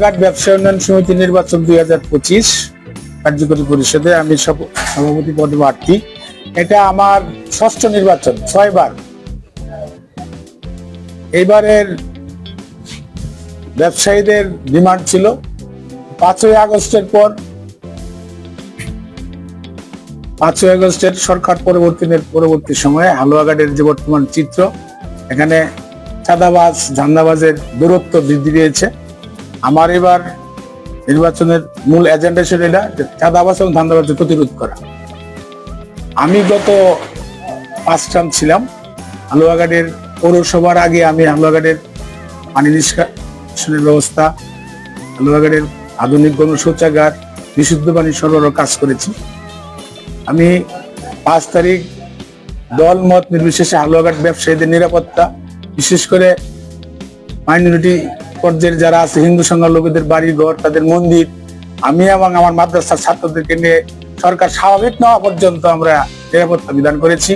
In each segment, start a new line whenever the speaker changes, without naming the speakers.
ঘাট ব্যবসা উন্নয়ন সমিতি নির্বাচন দুই হাজার পঁচিশ কার্যকরী পরিষদে আমি সভ- সভাপতি পদে এটা আমার ষষ্ঠ নির্বাচন, ছয়বার। এইবারের ব্যবসায়ীদের ডিমান্ড ছিল পাঁচই আগস্টের পর। পাঁচই আগস্টের সরকার পরিবর্তনের পরবর্তী সময়ে হালুয়াঘাটের যে বর্তমান চিত্র, এখানে চাঁদাবাজ, ধান্দাবাজের দূরত্ব বৃদ্ধি পেয়েছে। আমার এবার নির্বাচনের মূল এজেন্ডা ছিল এটা চাঁদাবাজ এবং ধান্দাবাজ প্রতিরোধ করা। আমি গত পাঁচ টার্ম ছিলাম। হালুয়াঘাটের পৌরসভার আগে আমি হালুয়াঘাটের পানি নিষ্কাশনের ব্যবস্থা, হালুয়াঘাটের আধুনিক গণশৌচাগার বিশুদ্ধ পানি সরবরাহ কাজ করেছি। আমি পাঁচ তারিখ দল মত নির্বিশেষে হালুয়াঘাট ব্যবসায়ীদের নিরাপত্তা বিশেষ করে মাইনরিটি পর্যায়ের যারা আছে, হিন্দু সংখ্যালঘুদের বাড়ি ঘর তাদের মন্দির, আমি এবং আমার মাদ্রাসার ছাত্রদেরকে নিয়ে সরকার স্বাভাবিক নেওয়া পর্যন্ত আমরা নিরাপত্তা বিধান করেছি।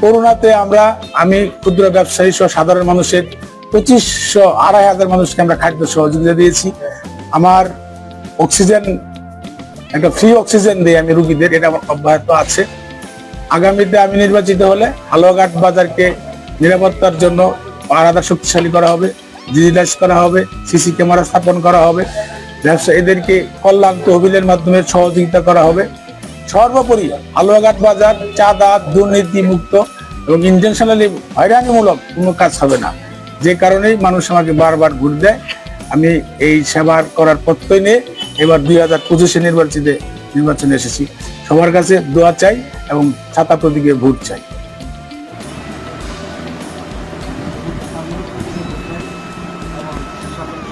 করোনাতে আমরা, আমি ক্ষুদ্র ব্যবসায়ী সহ সাধারণ মানুষের পঁচিশশো আড়াই হাজার মানুষকে আমরা খাদ্য সহযোগিতা দিয়েছি। আমার অক্সিজেন একটা ফ্রি অক্সিজেন দিই আমি রুগীদের, এটা আমার অব্যাহত আছে। আগামীতে আমি নির্বাচিত হলে হালুয়াঘাট বাজারকে নিরাপত্তার জন্য আলাদা শক্তিশালী করা হবে ডিজিটাইজ করা হবে, সিসি ক্যামেরা স্থাপন করা হবে ব্যবসায়ীদেরকে কল্যাণ তহবিলের মাধ্যমে সহযোগিতা করা হবে। সর্বোপরি হালুয়াঘাট বাজার, চাঁদা দুর্নীতি মুক্ত এবং ইন্টেনশনালি হয়রানিমূলক কোনো কাজ হবে না। যে কারণেই মানুষ আমাকে বারবার ভোট দেয়। আমি এই সেবার করার প্রত্যয় নিয়ে এবার দুই হাজার পঁচিশে নির্বাচিত নির্বাচনে এসেছি। সবার কাছে দোয়া চাই এবং ছাতা প্রতীকে ভোট চাই।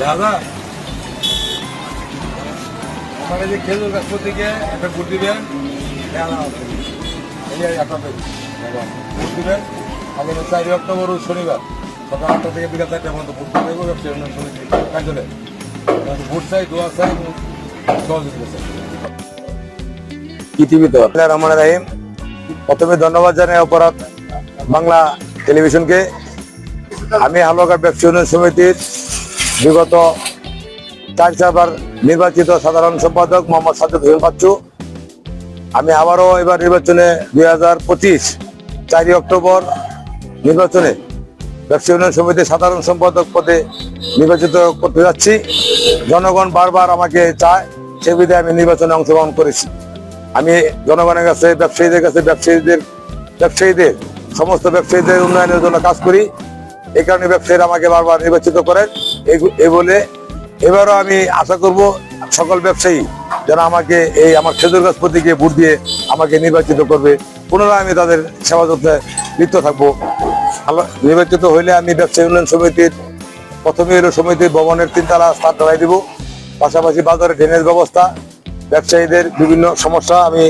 দাদা। আমার যে খেজুর গাছ প্রতীকে একটা ভোট দিবেন। আগামী চারই অক্টোবর শনিবার। সকাল আটটা থেকে বিকাল চারটা পর্যন্ত ভোট ব্যবসায়ী ভোট চাই, দোয়া চাই সহযোগিতা চাই।
রহমান রাহিম। প্রথমে ধন্যবাদ জানাই অপরাধ বাংলা টেলিভিশনকে। আমি হালুয়াঘাট ব্যবসা উন্নয়ন সমিতির বিগত চার চারবার নির্বাচিত সাধারণ সম্পাদক মোহাম্মদ সাজ্জাদ হোসেন বাচ্চু। আমি আবারও এবার নির্বাচনে দুই হাজার পঁচিশ চারই অক্টোবর নির্বাচনে ব্যবসা উন্নয়ন সমিতির সাধারণ সম্পাদক পদে নির্বাচিত করতে যাচ্ছি। জনগণ বারবার আমাকে চায় সে বিধায় আমি নির্বাচনে অংশগ্রহণ করেছি। আমি জনগণের কাছে, ব্যবসায়ীদের কাছে, ব্যবসায়ীদের ব্যবসায়ীদের, সমস্ত ব্যবসায়ীদের উন্নয়নের জন্য কাজ করি। এই কারণে ব্যবসায়ীরা আমাকে বারবার নির্বাচিত করেন। এই বলে এবারও আমি আশা করব সকল ব্যবসায়ী যেন আমাকে এই আমার খেজুর গাছ প্রতীকে ভোট দিয়ে আমাকে নির্বাচিত করবে। পুনরায় আমি তাদের সেবা যত্নে লিপ্ত থাকব। নির্বাচিত হইলে আমি ব্যবসায়ী উন্নয়ন সমিতির, প্রথমে হলো সমিতির ভবনের তিনতলা স্থান ঢালাই দিব। পাশাপাশি বাজারে ড্রেনেজ ব্যবস্থা, ব্যবসায়ীদের বিভিন্ন সমস্যা আমি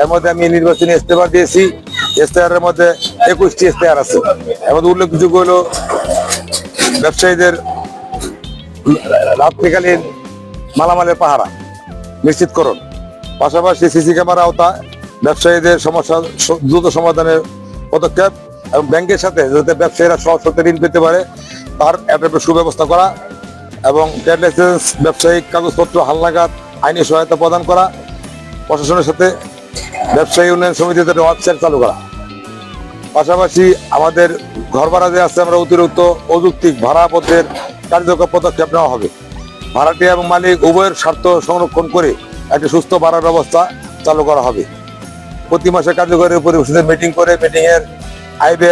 এর মধ্যে আমি নির্বাচনী ইস্তেফা দিয়েছি। ইস্তেহারের মধ্যে একুশটি ইস্তেহার আছে। মধ্যে উল্লেখযোগ্য হলো ব্যবসায়ীদের রাত্রিকালীন মালামালের পাহারা, নিশ্চিতকরণ। পাশাপাশি সিসি ক্যামেরা আওতা ব্যবসায়ীদের সমস্যা দ্রুত সমাধানের পদক্ষেপ এবং ব্যাংকের সাথে যাতে ব্যবসায়ীরা সহজ ঋণ পেতে পারে, তার একটা সুব্যবস্থা করা এবং ট্রেড লাইসেন্স, ব্যবসায়িক কাগজপত্র, হালনাগাদ, আইনি সহায়তা প্রদান করা, প্রশাসনের সাথে ব্যবসায়ী উন্নয়ন একটা ওয়েবসাইট চালু করা। পাশাপাশি আমাদের ঘর ভাড়া যে আছে, আমরা অতিরিক্ত অযৌক্তিক ভাড়া পথের কার্যকর পদক্ষেপ নেওয়া হবে। ভাড়াটি এবং মালিক উভয়ের স্বার্থ সংরক্ষণ করে একটি সুস্থ ভাড়ার ব্যবস্থা চালু করা হবে। প্রতি মাসে কার্যকরী পরিবেশনে মিটিং করে মিটিং এর আইবে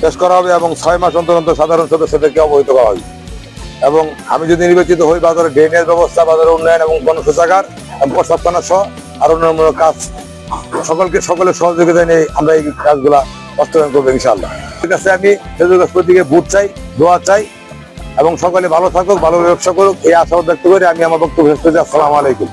পেশ করা হবে এবং ছয় মাস অন্তর অন্তর সাধারণ সদস্যদেরকে অবহিত করা হবে। এবং আমি যদি নির্বাচিত হই, বাজারে ড্রেনের ব্যবস্থা বাজারের উন্নয়ন এবং গণশৌচাগার এবং প্রস্তাবনা সহ আর অন্যান্য কাজ, সকলকে সকলের সহযোগিতা নিয়ে আমরা এই কাজগুলা বাস্তবায়ন করবেন ইনশাল্লাহ ঠিক আছে, আমি প্রতীকে ভোট চাই, দোয়া চাই, এবং সকলে ভালো থাকুক, ভালো ব্যবসা করুক, এই আশাবাদ ব্যক্ত করে আমি আমার বক্তব্য শেষ আসসালামু আলাইকুম।